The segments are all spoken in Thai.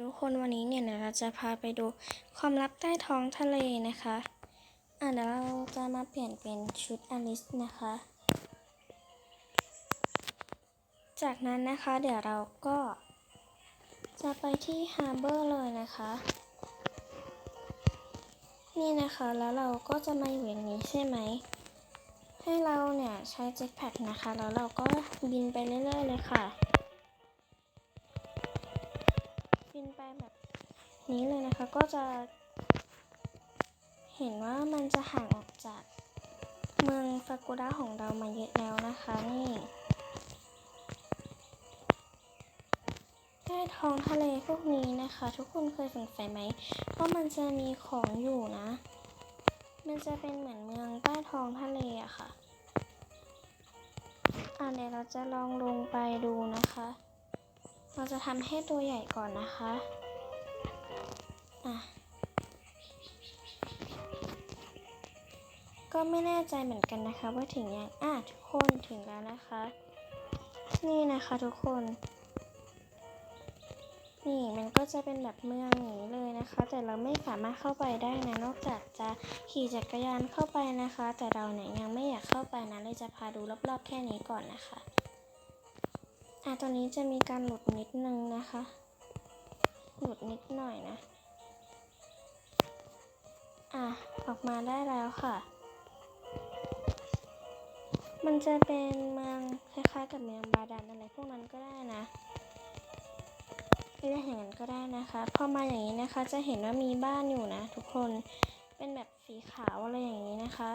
ทุกคนวันนี้เนี่ยเดี๋ยวเราจะพาไปดูความลับใต้ท้องทะเลนะคะ อะเดี๋ยวเราจะมาเปลี่ยนเป็นชุดอลิสนะคะ จากนั้นนะคะเดี๋ยวเราก็ จะไปที่ฮาร์เบอร์เลยนะคะ นี่นะคะแล้วเราก็จะมาอยู่อย่างนี้ใช่ไหม ให้เราเนี่ยใช้เจ็ตแพ็คนะคะ แล้วเราก็บินไปเรื่อยๆเลยค่ะ นี้เลยนะคะก็จะ เห็นว่ามันจะห่างออกจากเมืองฟากุระของเรามาเยอะแล้วนะคะนี่ใต้ท้องทะเลพวกนี้นะคะ ทุกคนเคยสงสัยไหมว่ามันจะมีของอยู่นะ มันจะเป็นเหมือนเมืองใต้ท้องทะเลอะค่ะอะเดี๋ยวเราจะลองลงไปดูนะคะ เราจะทำให้ตัวใหญ่ก่อนนะคะ ก็ไม่แน่ใจเหมือนกันนะคะ ว่าถึงยังอะทุกคนถึงแล้วนะคะ นี่นะคะทุกคน นี่มันก็จะเป็นแบบเมืองนี้เลยนะคะ แต่เราไม่สามารถเข้าไปได้นะนอกจากจะขี่จักรยานเข้าไปนะคะ แต่เราเนี่ยยังไม่อยากเข้าไปนะเลยจะพาดูรอบๆแค่นี้ก่อนนะคะอะตอนนี้จะมีการหลุดนิดนึงนะคะ หลุดนิดหน่อยนะ อะ ออกมาได้แล้วค่ะ มันจะเป็นเมืองคล้ายๆ กับเมืองบาดาลอะไรพวกนั้นก็ได้นะเรียกอย่างนั้นก็ได้นะคะพอมาอย่างนี้นะคะ จะเห็นว่ามีบ้านอยู่นะ ทุกคน เป็นแบบสีขาวอะไรอย่างนี้นะคะ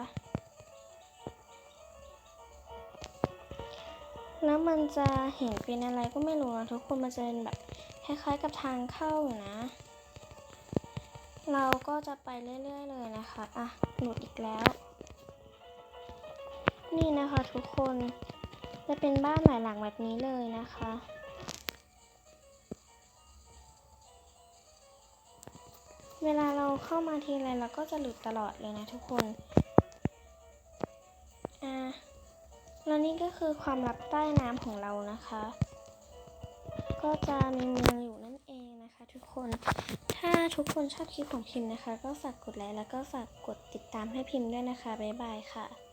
แล้วมันจะเห็นเป็นอะไรก็ไม่รู้นะทุกคนมันจะเป็นแบบ คล้ายๆกับทางเข้าอยู่นะ เราก็จะไปเรื่อยๆเลยนะคะ อะ หลุดอีกแล้ว นี่นะคะทุกคน จะเป็นบ้านหลายหลังแบบนี้เลยนะคะ เวลาเราเข้ามาทีไรเราก็จะหลุดตลอดเลยนะทุกคน อะแล้วนี่ก็คือความลับใต้น้ำของเรานะคะ ก็จะมีเมืออยู่นั่นเองนะคะทุกคน ถ้าทุกคนชอบคลิปของพิมพ์นะคะ ก็ฝากกดไลค์แล้วก็ฝากกดติดตามให้พิมพ์ด้วยนะคะ บ๊ายบายค่ะ